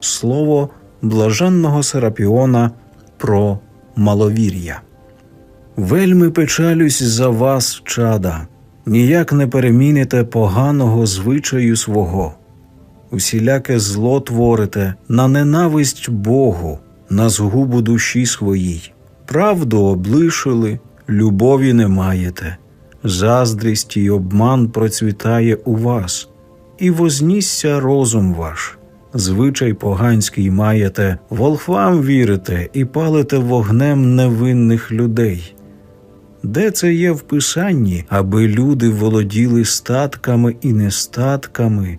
слово блаженного Серапіона про маловір'я. Вельми печалюсь за вас, чада, ніяк не переміните поганого звичаю свого. Усіляке зло творите на ненависть Богу, на згубу душі своїй. Правду облишили, любові не маєте, заздрість і обман процвітає у вас, і вознісся розум ваш. Звичай поганський маєте, волхвам вірите і палите вогнем невинних людей. Де це є в писанні, аби люди володіли статками і нестатками,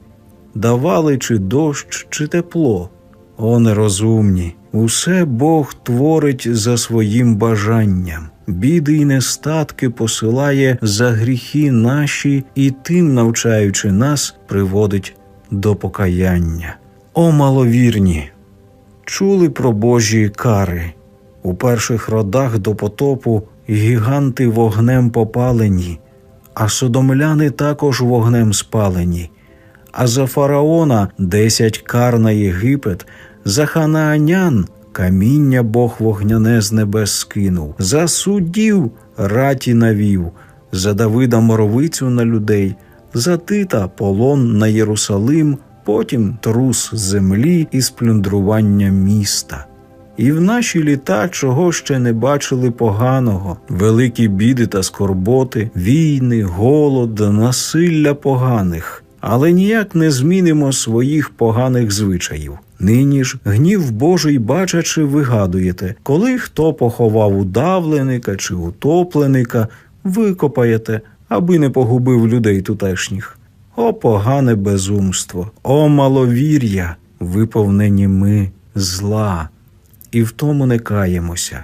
давали чи дощ, чи тепло? О, нерозумні! Усе Бог творить за своїм бажанням. Біди й нестатки посилає за гріхи наші і тим, навчаючи нас, приводить до покаяння. О, маловірні! Чули про Божі кари. У перших родах до потопу гіганти вогнем попалені, а содомляни також вогнем спалені. А за фараона десять кар на Єгипет, за ханаанян каміння Бог вогняне з небес скинув, за суддів раті навів, за Давида моровицю на людей, за Тита полон на Єрусалим, потім трус землі і сплюндрування міста. І в наші літа чого ще не бачили поганого, великі біди та скорботи, війни, голод, насилля поганих, але ніяк не змінимо своїх поганих звичаїв. Нині ж гнів Божий бачачи, вигадуєте, коли хто поховав удавленика чи утопленика, викопаєте, аби не погубив людей тутешніх. О, погане безумство, о маловір'я, виповнені ми зла, і в тому не каємося.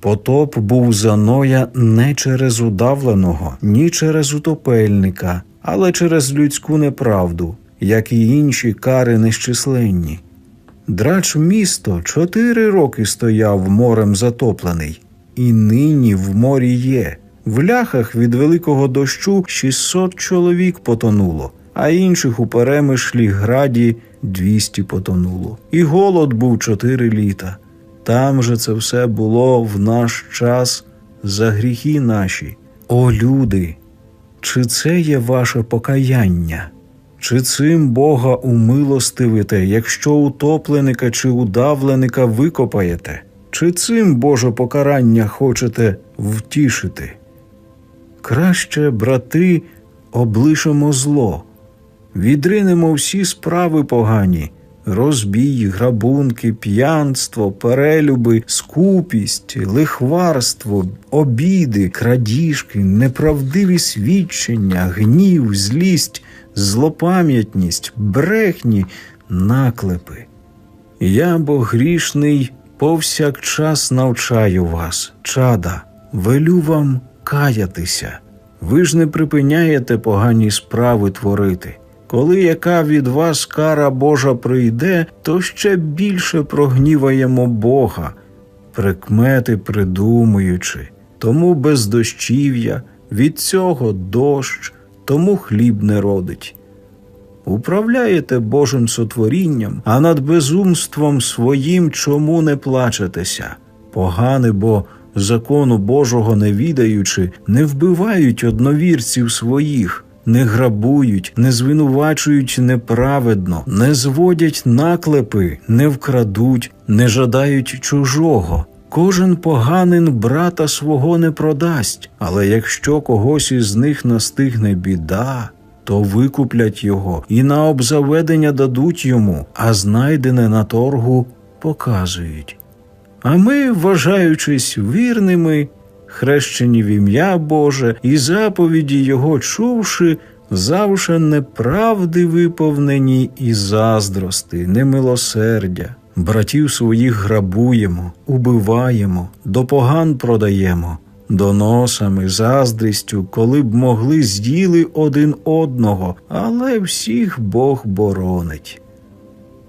Потоп був за Ноя не через удавленого, ні через утопельника, але через людську неправду, як і інші кари нещисленні. Драч місто чотири роки стояв морем затоплений, і нині в морі є. В ляхах від великого дощу 600 чоловік потонуло, а інших у перемишлі граді 200 потонуло. І голод був чотири літа. Там же це все було в наш час за гріхи наші. О, люди! Чи це є ваше покаяння? Чи цим Бога умилостивите, якщо утопленика чи удавленика викопаєте? Чи цим Боже покарання хочете втішити? Краще, брати, облишимо зло, відринемо всі справи погані, розбій, грабунки, п'янство, перелюби, скупість, лихварство, обіди, крадіжки, неправдиві свідчення, гнів, злість, злопам'ятність, брехні, наклепи. Я, бо грішний, повсякчас навчаю вас, чада, велю вам каятися. Ви ж не припиняєте погані справи творити. Коли яка від вас кара Божа прийде, то ще більше прогніваємо Бога, прикмети придумуючи, тому без дощів'я, від цього дощ, тому хліб не родить. Управляєте Божим сотворінням, а над безумством своїм чому не плачетеся? Погане, бо закону Божого не відаючи, не вбивають одновірців своїх, не грабують, не звинувачують неправедно, не зводять наклепи, не вкрадуть, не жадають чужого. Кожен поганин брата свого не продасть, але якщо когось із них настигне біда, то викуплять його і на обзаведення дадуть йому, а знайдене на торгу показують. А ми, вважаючись вірними, хрещені в ім'я Боже і заповіді Його чувши, завше неправди виповнені і заздрости, немилосердя. Братів своїх грабуємо, убиваємо, до поган продаємо, доносами, заздрістю, коли б могли з'їли один одного, але всіх Бог боронить.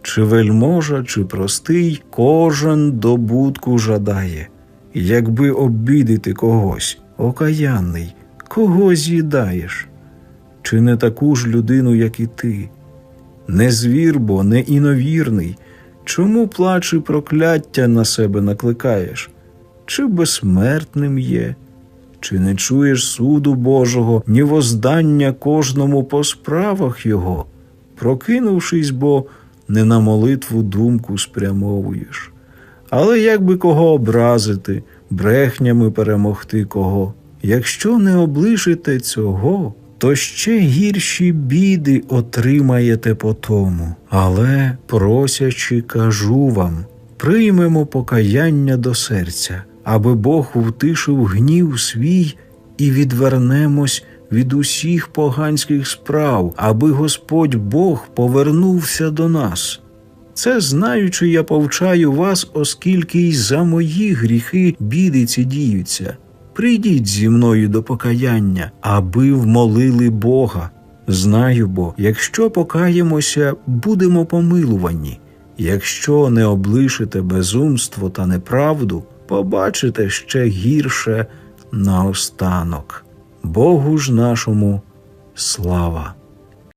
Чи вельможа, чи простий, кожен добутку жадає, якби обідити когось, окаянний, кого з'їдаєш? Чи не таку ж людину, як і ти? Не звір, бо не іновірний, Чому плач і прокляття на себе накликаєш? Чи безсмертним є? Чи не чуєш суду Божого, ні воздання кожному по справах його? Прокинувшись, бо не на молитву думку спрямовуєш. Але як би кого образити, брехнями перемогти кого? Якщо не облишите цього, то ще гірші біди отримаєте по тому. Але, просячи, кажу вам, приймемо покаяння до серця, аби Бог втишив гнів свій і відвернемось від усіх поганських справ, аби Господь Бог повернувся до нас. Це знаючи, я повчаю вас, оскільки й за мої гріхи біди ці діються. Прийдіть зі мною до покаяння, аби вмолили Бога. Знаю бо, якщо покаємося, будемо помилувані. Якщо не облишите безумство та неправду, побачите ще гірше наостанок. Богу ж нашому слава.